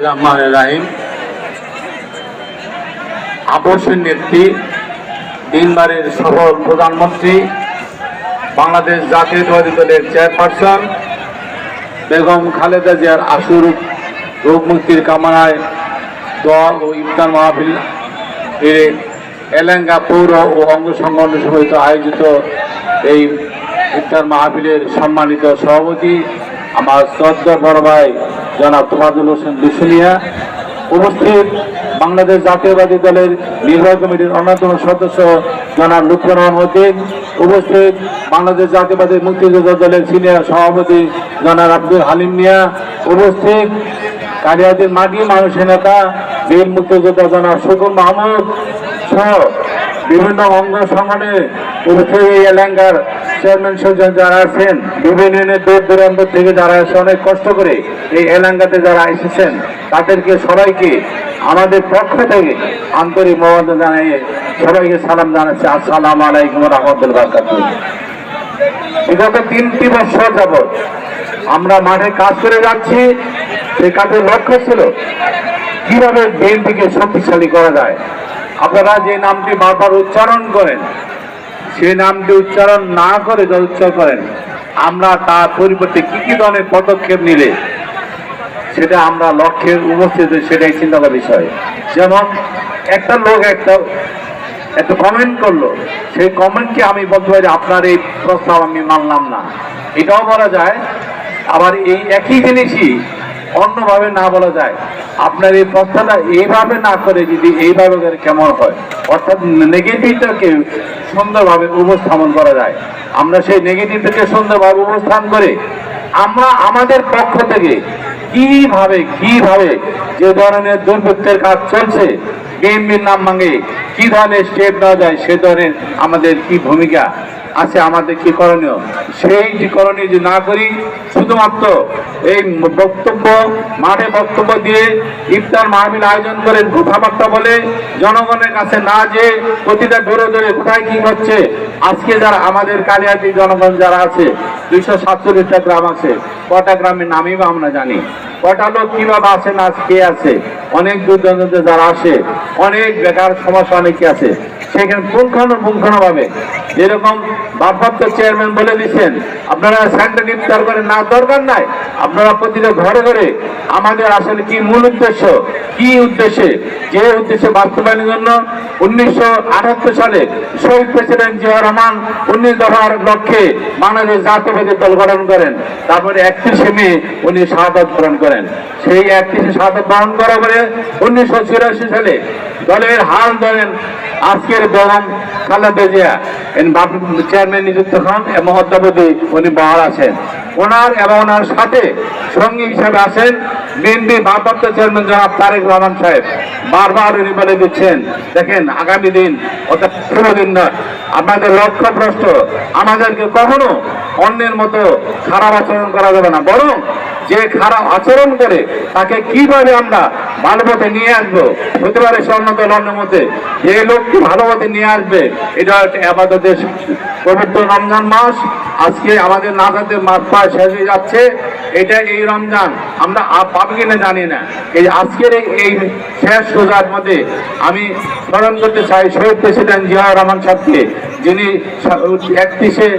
রহমান নেত্রী তিনবারের সফল প্রধানমন্ত্রী, বাংলাদেশ জাতীয়তাবাদী দলের চেয়ারপারসন, বেগম খালেদা জিয়ার আশুর রোগ মুক্তির কামনায় দোয়া ও ইফতার মাহফিল এলেঙ্গা পৌর ও অঙ্গ সংগঠন সমিত আয়োজিত এই ইফতার মাহফিলের সম্মানিত সভাপতি আমার শ্রদ্ধা বড় ভাই জনাব তোফাজুল হোসেন বিশুনিয়া উপস্থিত বাংলাদেশ জাতীয়বাদী দলের নির্বাহী কমিটির অন্যতম সদস্য জনাব লুৎফর রহমদ্দিন উপস্থিত বাংলাদেশ জাতীয়বাদী মুক্তিযোদ্ধা দলের সিনিয়র সভাপতি জনাব আব্দুল হালিম মিয়া, উপস্থিত কালিয়াদের মাটি মানুষের নেতা বীর মুক্তিযোদ্ধা জনাব শুকুর মাহমুদ সহ বিভিন্ন অঙ্গ সংগঠনে এই এলাকার চেয়ারম্যান সজ্জন যারা আছেন, বিভিন্ন দূর দূরান্ত থেকে যারা এসে অনেক কষ্ট করে এই এলাকাতে যারা এসেছেন, তাদেরকে সবাইকে আমাদের পক্ষ থেকে আন্তরিক মহম্মদ জানিয়ে সবাইকে সালাম জানাচ্ছি। আসসালাম আলাইকুম রহমতুল বারকাতুহ। বিগত তিনটি বছর যাবৎ আমরা মাঠে কাজ করে যাচ্ছি সেই কাজের লক্ষ্য ছিল কীভাবে বিএনপিকে শক্তিশালী করা যায় আপনারা যে নামটি বারবার উচ্চারণ করেন সেই নামটি উচ্চারণ না করে যা উচ্চারণ করেন, আমরা তার পরিবর্তে কি কি ধরনের পদক্ষেপ নিলে সেটা আমরা লক্ষ্যে উপস্থিত সেটাই চিন্তা করার বিষয়। যেমন একটা লোক একটা একটা কমেন্ট করল, সেই কমেন্টকে আমি বলতে পারি, আপনার এই প্রস্তাব আমি মানলাম না। এটাও বলা যায়, আবার এই একই জিনিসই অন্যভাবে না বলা যায়। আপনার এই প্রস্তাবটা এইভাবে না করে যদি এইভাবে করে কেমন হয়? অর্থাৎ নেগেটিভটাকে সুন্দরভাবে উপস্থাপন করা যায়। আমরা সেই নেগেটিভটাকে সুন্দরভাবে উপস্থান করে আমরা আমাদের পক্ষ থেকে কীভাবে কীভাবে যে ধরনের দুর্বৃত্তের কাজ চলছে বিএনপির নাম ভাঙে কি ধরনের স্টেপ নেওয়া যায়, সে ধরনের আমাদের কি ভূমিকা? আছে আমাদের কি করণীয়? সেই যে করণীয় যে না করি, শুধুমাত্র এই বক্তব্য মাঠে বক্তব্য দিয়ে ইফতার মাহবিল আয়োজন করে কথাবার্তা বলে জনগণের কাছে না যে প্রতিটা বেরো ধরে কোথায় কি হচ্ছে? আজকে যারা আমাদের কালিয়াটি জনগণ যারা আছে, দুইশো সাতচল্লিশটা গ্রাম আছে, কটা গ্রামের নামই বা আমরা জানি। কটা লোক কীভাবে আছে না কে আছে? অনেক দূর যারা আসে, অনেক বেকার সমস্যা অনেকে আছে। সেখানে পুঙ্খানুপুঙ্খানু ভাবে যেরকম ভারপ্রাপ্ত চেয়ারম্যান বলে দিচ্ছেন, আপনারা সেন্টার ইফতার করেন, না, দরকার নাই। আপনারা প্রতিটা ঘরে ঘরে আমাদের আসলে কি মূল উদ্দেশ্য, কি উদ্দেশ্যে, যে উদ্দেশ্যে বাস্তবায়নের জন্য উনিশশো আটাত্তর সালে শহীদ প্রেসিডেন্ট জিয়া রহমান উনিশ দফার লক্ষ্যে বাংলাদেশ জাতীয়বাদী দল গঠন করেন। তারপরে একত্রিশে মে উনি শাহাদত বরণ করেন। সেই একত্রিশে শাহাদত বরণ করার পরে উনিশশো ছিয়াশি সালে দলের হাল ধরেন আজকের বেগম খালেদা জিয়া চেয়ারম্যান নিযুক্ত হন এবং অদ্যাবধি উনি বহাল আছেন। ওনার এবং ওনার সাথে সঙ্গী হিসাবে আছেন বিএনপি ভারপ্রাপ্ত চেয়ারম্যান জনাব তারেক রহমান সাহেব। বারবার উনি বলে দিচ্ছেন, দেখেন, আগামী দিন অর্থাৎ শুভ দিন নয়, আপনাদের লক্ষ্য ভ্রষ্ট, আমাদেরকে কখনো অন্যের মতো খারাপ আচরণ করা যাবে না, বরং যে খারাপ আচরণ করে তাকে কীভাবে আমরা ভালো পথে নিয়ে আসব? হতে পারে অন্যের মধ্যে যে লোককে ভালো পথে নিয়ে আসবে, এটা একটা আপাততের পবিত্র রমজান মাস। আজকে আমাদের নাজাদের মাস প্রায় শেষ হয়ে যাচ্ছে। এটা এই রমজান, আমরা পাবো কিনা জানি না। এই আজকের এই- শেষ রোজার মধ্যে আমি স্মরণ করতে চাই শহীদ প্রেসিডেন্ট জিয়া রহমান সাহেবকে, যিনি একত্রিশে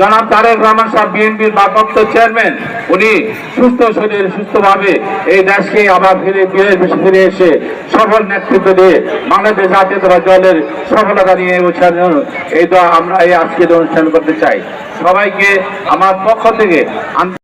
জনাব তারেক রহমান সাহেব, বিএনপির ভারপ্রাপ্ত চেয়ারম্যান, উনি সুস্থ শরীর, সুস্থভাবে এই দেশকে আবার ফিরে ফিরে এসে সফল নেতৃত্ব দিয়ে বাংলাদেশ জাতীয় দলের সফলতা নিয়ে এবছর এই আমরা এই আজকের অনুষ্ঠান করতে চাই। সবাইকে আমার পক্ষ থেকে